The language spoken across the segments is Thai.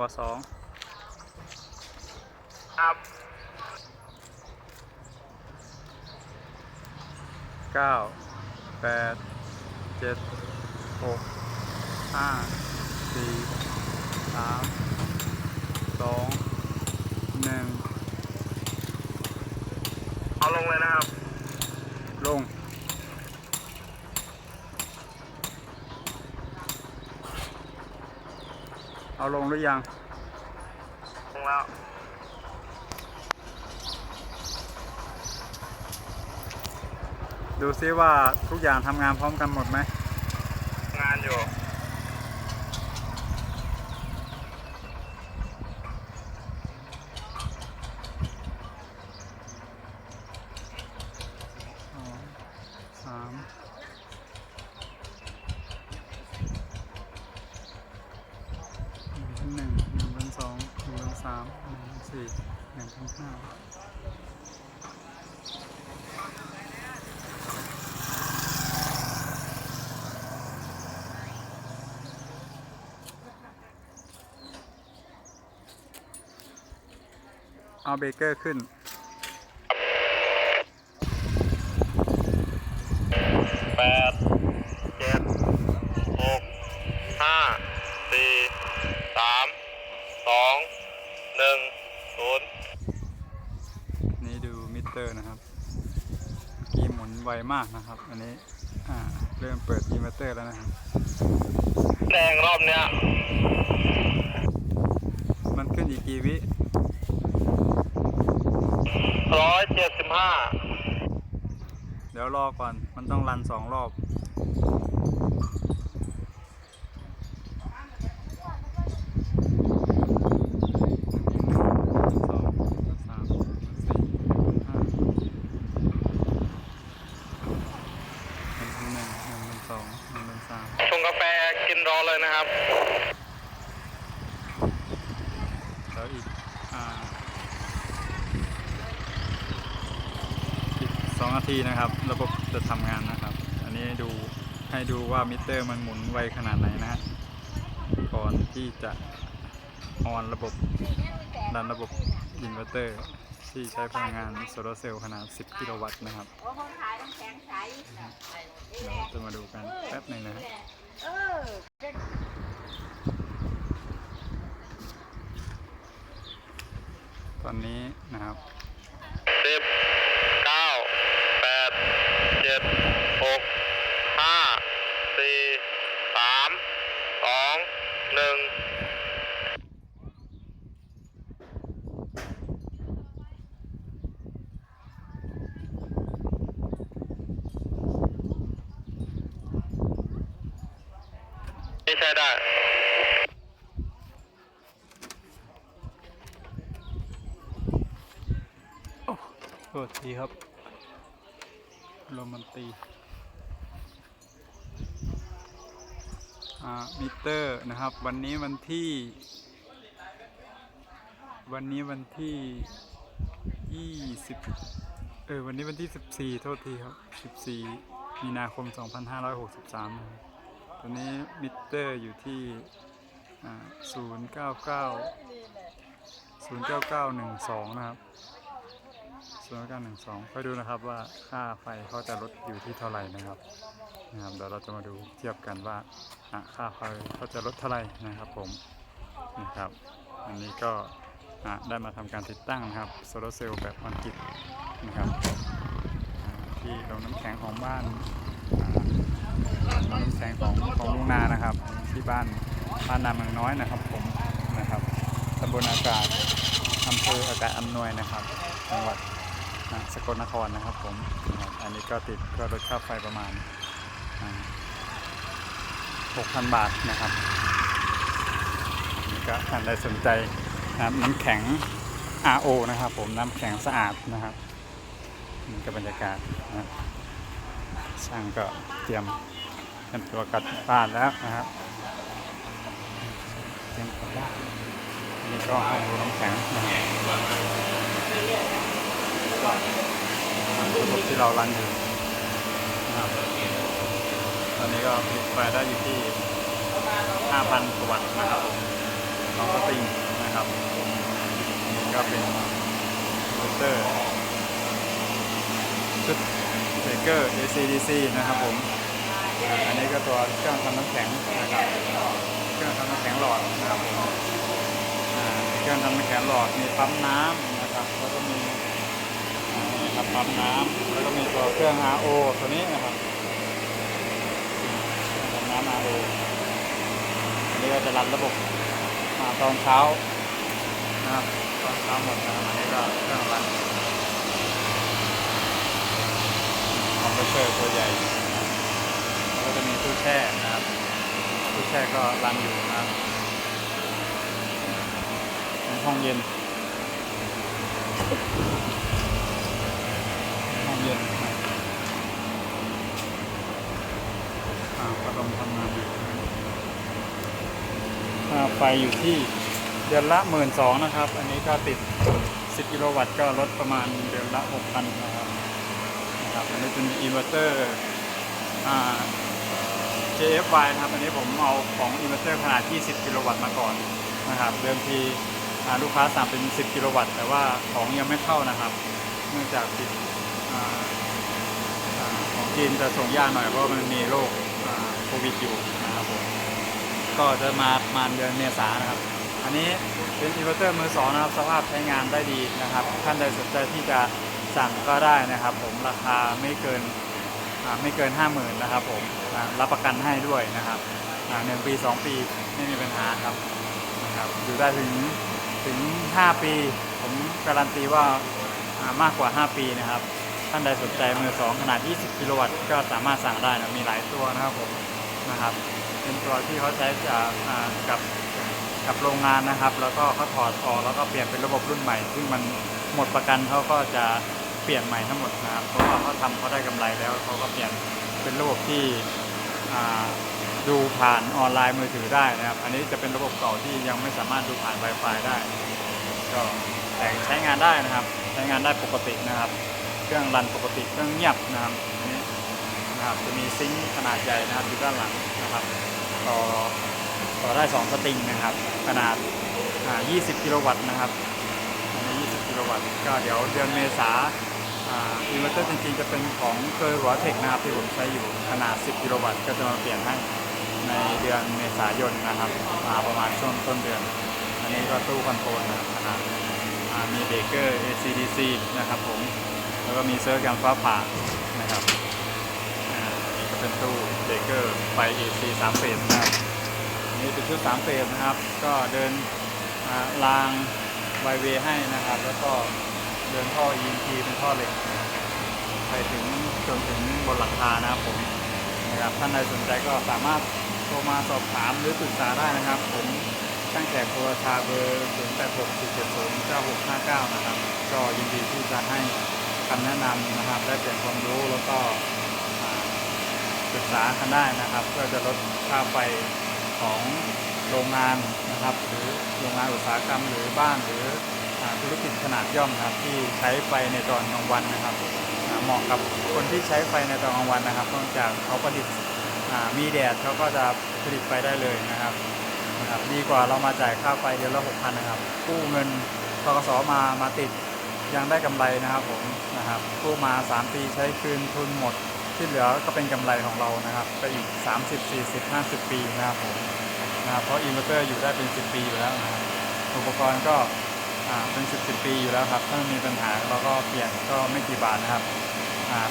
วสองครับเก้าแปดเจ็ดหกห้าสี่สามสองหนึ่งเอาลงเลยนะครับ ลง เอาลงหรือยัง ลงแล้ว ดูซิว่าทุกอย่างทำงานพร้อมกันหมดไหม งานอยู่ สองสามหนึ่งหนึ่งพันสองหนึ่งพันสามหนึ่งพัน สี่หนึ่งพันห้าเอาเบเกอร์ขึ้นแปดเจ็ดหกห้าสี่สามสองหนึ่งศูนย์ นี่ดูมิ เตอร์นะครับเมื่อกี้หมุนไวมากนะครับ อันนี้อ่าเริ่มเปิดอินเวอร์เตอร์แล้วนะครับแดงรอบเนี้ย มันขึ้นอีกกี่วิร้อยเจ็ดสิบห้าเดี๋ยวรอก่อน มันต้องรันสองรอบ สองสามสี่ห้าหนึ่งพันหนึ่งหนึ่งพันสองหนึ่งพันสาม ชงกาแฟกินรอเลยนะครับแล้วอีกอีกสองนาทีนะครับ ระบบจะทำงานนะครับ อันนี้ดูให้ดูว่ามิเตอร์มันหมุนไวขนาดไหนนะฮะก่อนที่จะออนระบบดันระบบอินเวอร์เตอร์ ที่ใช้พลังงานโซลาร์เซลล์ขนาด 10 กิโลวัตต์นะครับเราจะมาดูกันแป๊บหนึ่งนะตอนนี้นะครับ สิบเก้าแปดเจ็ดหกห้าสี่สามสองหนึ่ง ไม่ ใช่ได้โทษทีครับลมมันตีอ่ามิเตอร์นะครับ วันนี้วันที่ วันนี้วันที่ยี่สิบเออวันนี้วันที่สิบสี่โทษทีครับสิบสี่มีนาคมสองพันห้าร้อยหกสิบสามครับ ตอนนี้มิเตอร์อยู่ที่ศูนย์เก้าเก้าศูนะครับศูนย์เก้าหนึ่งสองไปดูนะครับว่าค่าไฟเขาจะลดอยู่ที่เท่าไหร่นะครับนะครับเดี๋ยวเราจะมาดูเทียบกันว่าค่าไฟเขาจะลดเท่าไหร่นะครับผมนะครับ อันนี้ก็ได้มาทำการติดตั้งนะครับโซลาร์เซลล์แบบคอนกรีตนะครับที่โรงน้ำแข็งของบ้าน น้ำแข็งของของลุงนานะครับ ที่บ้านบ้านนาเมืองน้อยนะครับผมนะครับตำบลอากาศอำเภออากาศอำนวยนะครับจังหวัดสกลนครนะครับผมอันนี้ก็ติดก็ลดค่าไฟประมาณ 6,000 บาทนะครับนนี่ก็ท่านใดสนใจนะครับน้ำแข็ง RO นะครับผมน้ำแข็งสะอาดนะครับนี่ก็บรรยากาศนะครับ ช่างก็เตรียมเตรียมตัวกลับบ้านแล้วนะครับเตรียมกลับบ้านนี่ก็ห้องน้ำแข็งนะครับระบบที่เรารันอยู่นะครับตอนนี้ก็ผลิตไฟได้อยู่ที่ 5,000กว่าวัตต์นะครับสองสตริงนะครับนี่ก็เป็นอินเวอร์เตอร์ชุด เบรกเกอร์ AC/DC นะครับผม อันนี้ก็ตัวเครื่องทำน้ำแข็งนะครับเครื่องทำน้ำแข็งหลอดนะครับผมเครื่องทำน้ำแข็งหลอดมีปั๊มน้ำนะครับแล้วก็มีครับปั๊มน้ำแล้วก็มีตัวเครื่อง RO ตัวนี้นะครับเครื่องทำน้ำ RO อันนี้ก็จะรันระบบมาตอนเช้านะครับตอนเช้าหมดนะครับอันนี้ก็เครื่องรัน คอมเพรสเซอร์ตัวใหญ่แล้วก็จะมีตู้แช่นะครับตู้แช่ก็รันอยู่นะครับเป็นห้องเย็นห้องเย็นครับอ่าพัดมทำงานอยู่นะครับค่าไฟอยู่ที่เดือนละหมื่นสองนะครับ อันนี้ก็ติด 10 กิโลวัตต์ก็ลดประมาณเดือนละ 6,000 นะครับ ครับอันนี้เป็นอินเวอร์เตอร์ JFY นะครับ อันนี้ผมเอาของอินเวอร์เตอร์ขนาด 20 กิโลวัตต์มาก่อนนะครับ เดิมทีลูกค้าสั่งเป็น 10 กิโลวัตต์ แต่ว่าของยังไม่เข้านะครับ เนื่องจากติดของจีนจะส่งยากหน่อยเพราะมันมีโรคโควิดอยู่นะครับผม ก็จะมาประมาณเดือนเมษานะครับ อันนี้เป็นอินเวอร์เตอร์มือสองนะครับ สภาพใช้งานได้ดีนะครับ ท่านใดสนใจที่จะ สั่งก็ได้นะครับผมราคาไม่เกินไม่เกิน 50,000นะครับผมรับประกันให้ด้วยนะครับหนึ่งปี2 ปีไม่มีปัญหาครับนะครับอยู่ได้ถึงถึง 5 ปี ผมการันตีว่ามากกว่า 5 ปีนะครับ ท่านใดสนใจมือสองขนาด 20 กิโลวัตต์ก็สามารถสั่งได้นะมีหลายตัวนะครับผมนะครับเป็นตัวที่เขาใช้จากกับกับโรงงานนะครับ แล้วก็เขาถอดออกแล้วก็เปลี่ยนเป็นระบบรุ่นใหม่ ซึ่งมันหมดประกันเขาก็จะ เปลี่ยนใหม่ทั้งหมดนะครับเพราะว่าเขาทำเขาได้กำไรแล้วเขาก็เปลี่ยนเป็นระบบที่ดูผ่านออนไลน์มือถือได้นะครับ อันนี้จะเป็นระบบเก่าที่ยังไม่สามารถดูผ่าน Wi-Fi ได้ ก็แต่ใช้งานได้นะครับ ใช้งานได้ปกตินะครับ เครื่องรันปกติเครื่องเงียบนะครับนี้นะครับจะมีซิงค์ขนาดใหญ่นะครับอยู่ด้านหลังนะครับต่อต่อได้ 2 สตริงนะครับ ขนาด 20 กิโลวัตต์นะครับอันนี้20 กิโลวัตต์ ก็เดี๋ยวเดือนเมษา อินเวอร์เตอร์จริงๆจะเป็นของเคอร์หัวเทคนะครับที่ผมใช้อยู่ขนาด 10 กิโลวัตต์ก็จะมาเปลี่ยนให้ในเดือนเมษายนนะครับมาประมาณช่วงต้นเดือน อันนี้ก็ตู้คอนโทรลนะครับขนาดมีเบเกอร์ ACDC นะครับผม แล้วก็มีเซิร์ฟยางฟ้าผ่านะครับนนี้ก็เป็นตู้เบเกอร์ไฟ AC 3เฟสนะครับนี่เป็นชุด3เฟสนะครับ ก็เดินอ่ารางไวเวให้นะครับ แล้วก็ เดินท่อ EMP เป็นท่อเหล็ก ไปถึงจนถึงบนหลังคานะครับผมนะครับท่านใดสนใจก็สามารถโทรมาสอบถามหรือปรึกษาได้นะครับ ผมตั้งแต่โทรชาเบอร์0 8 6 4 7 0 9 6 5 9 นะครับ ก็ยินดีที่จะให้คำแนะนำนะครับและเปลี่ยนความรู้แล้วก็ปรึกษากันได้นะครับเพื่อจะลดค่าไฟของโรงงานนะครับ หรือโรงงานอุตสาหกรรมหรือบ้านหรือ ธุรกิจขนาดย่อมครับที่ใช้ไฟในตอนกลางวันนะครับเหมาะกับคนที่ใช้ไฟในตอนกลางวันนะครับเนื่องจากเขาผลิตมีแดดเขาก็จะผลิตไฟได้เลยนะครับนะครับ ดีกว่าเรามาจ่ายค่าไฟเดือนละหกพันนะครับกู้เงินทกสมามาติดยังได้กำไรนะครับผมนะครับกู้มา 3 ปีใช้คืนทุนหมดที่เหลือก็เป็นกำไรของเรานะครับไปอีก 30 40 50 ปีนะครับผมนะครับเพราะอินเวอร์เตอร์อยู่ได้เป็น 10 ปีอยู่แล้วนะครับอุปกรณ์ก็ เป็นสิบสิบปีอยู่แล้วครับ ถ้ามีปัญหาเราก็เปลี่ยนก็ไม่กี่บาทนะครับ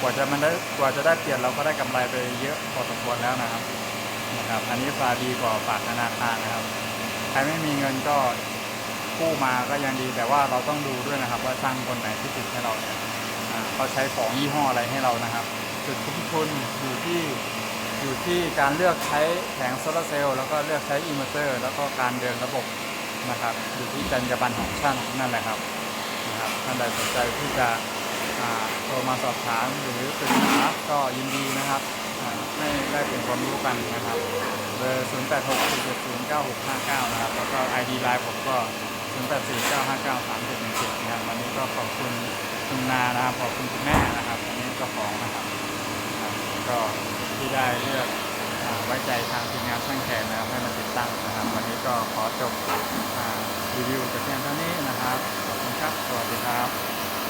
กว่าจะมันได้กว่าจะได้เปลี่ยนเราก็ได้กำไรไปเยอะพอสมควรแล้วนะครับนะครับ อันนี้ฟาดีกว่าฝากธนาคารนะครับ ใครไม่มีเงินก็กู้มาก็ยังดี แต่ว่าเราต้องดูด้วยนะครับ ว่าช่างคนไหนที่ติดให้เราเนี่ยเขาใช้ของยี่ห้ออะไรให้เรานะครับ จุดคุ้มทุนอยู่ที่อยู่ที่การเลือกใช้แผงโซลาร์เซลล์แล้วก็เลือกใช้อินเวอร์เตอร์ แล้วก็การเดินระบบ นะครับ อยู่ที่จรรยาบรรณของช่างนั่นแหละครับนะครับท่านใดสนใจที่จะโทรมาสอบถามหรือปรึกษาก็ยินดีนะครับอ่าให้ได้เป็นความรู้กันนะครับเบอร์0 8 6 4 7 0 9 6 5 9 นะครับ แล้วก็ ID Line ผมก็ 0 8 4 9 5 9 3 7 1 7นะครับ วันนี้ก็ขอบคุณคุณนานะครับ ขอบคุณคุณแม่นะครับ อันนี้เจ้าของนะครับนะครับก็ที่ได้เลือกอ่ ไว้ใจทางทีมงานช่างแขนนะครับให้มันติดตั้งนะครับ วันนี้ก็ขอจบรีวิวจักเพียงเท่านี้นะครับ ขอบคุณครับ สวัสดีครับ